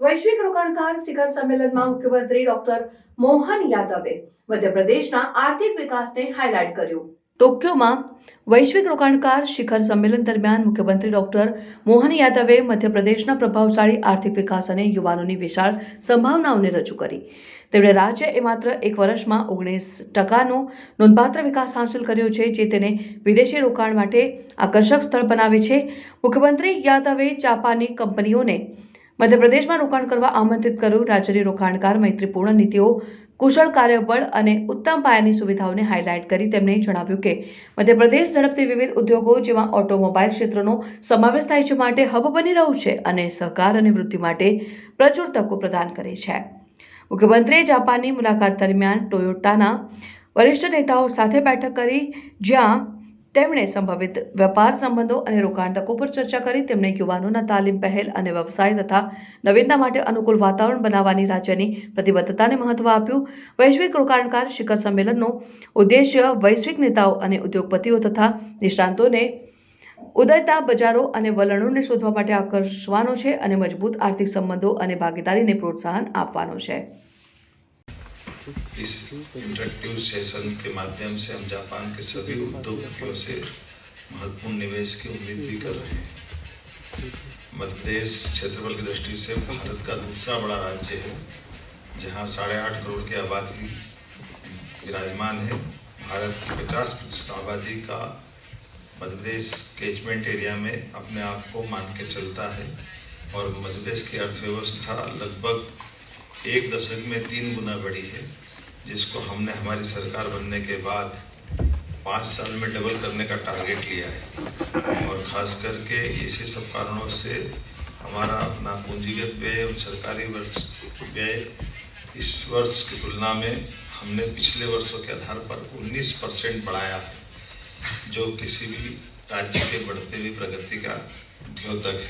વૈશ્વિક રોકાણકાર શિખર સંમેલનમાં મુખ્યમંત્રી ડોક્ટર મોહન યાદવે મધ્યપ્રદેશના આર્થિક વિકાસને હાઇલાઇટ કર્યું. ટોક્યોમાં વૈશ્વિક રોકાણકાર શિખર સંમેલન દરમિયાન મુખ્યમંત્રી ડોક્ટર મોહન યાદવે મધ્યપ્રદેશના પ્રભાવશાળી આર્થિક વિકાસ અને યુવાનોની વિશાળ સંભાવનાઓને રજૂ કરી. તેમણે રાજ્ય એ માત્ર એક વર્ષમાં ઓગણીસ ટકાનો નોંધપાત્ર વિકાસ હાંસલ કર્યો છે, જે તેને વિદેશી રોકાણ માટે આકર્ષક સ્થળ બનાવે છે. મુખ્યમંત્રી યાદવે જાપાની કંપનીઓને મધ્યપ્રદેશમાં રોકાણ કરવા આમંત્રિત કર્યું રાજ્યની રોકાણકાર મૈત્રીપૂર્ણ નીતિઓ, કુશળ કાર્યબળ અને ઉત્તમ પાયાની સુવિધાઓને હાઇલાઇટ કરી તેમણે જણાવ્યું કે મધ્યપ્રદેશ ઝડપથી વિવિધ ઉદ્યોગો જેમાં ઓટોમોબાઈલ ક્ષેત્રનો સમાવેશ થાય છે માટે હબ બની રહ્યું છે અને સહકાર અને વૃદ્ધિ માટે પ્રચુર તકો પ્રદાન કરે છે. મુખ્યમંત્રીએ જાપાનની મુલાકાત દરમિયાન ટોયોટાના વરિષ્ઠ નેતાઓ સાથે બેઠક કરી જ્યાં તેમણે સંભવિત વેપાર સંબંધો અને રોકાણ તકો પર ચર્ચા કરી. તેમણે યુવાનોના તાલીમ પહેલ અને વ્યવસાય તથા નવીનતા માટે અનુકૂળ વાતાવરણ બનાવવાની રાજ્યની પ્રતિબદ્ધતાને મહત્વ આપ્યું. વૈશ્વિક રોકાણકાર શિખર સંમેલનનો ઉદ્દેશ્ય વૈશ્વિક નેતાઓ અને ઉદ્યોગપતિઓ તથા નિષ્ણાંતોને ઉદયતા બજારો અને વલણોને શોધવા માટે આકર્ષવાનો છે અને મજબૂત આર્થિક સંબંધો અને ભાગીદારીને પ્રોત્સાહન આપવાનો છે. इस इंटरेक्टिव सेशन के माध्यम से हम जापान के सभी उद्योगपतियों से महत्वपूर्ण निवेश की उम्मीद भी कर रहे हैं। मध्य प्रदेश क्षेत्रफल की दृष्टि से भारत का दूसरा बड़ा राज्य है, जहाँ साढ़े आठ करोड़ की आबादी विराजमान है। भारत की पचास प्रतिशत आबादी का मध्य प्रदेश केचमेंट एरिया में अपने आप को मान के चलता है और मध्य प्रदेश की अर्थव्यवस्था लगभग एक दशक में तीन गुना बढ़ी है, जिसको हमने हमारी सरकार बनने के बाद पाँच साल में डबल करने का टारगेट लिया है। और खास करके इसी सब कारणों से हमारा अपना पूंजीगत व्यय और सरकारी वर्ष व्यय इस वर्ष की तुलना में हमने पिछले वर्षों के आधार पर 19 परसेंट बढ़ाया है, जो किसी भी राज्य के बढ़ते हुए प्रगति का द्योतक है।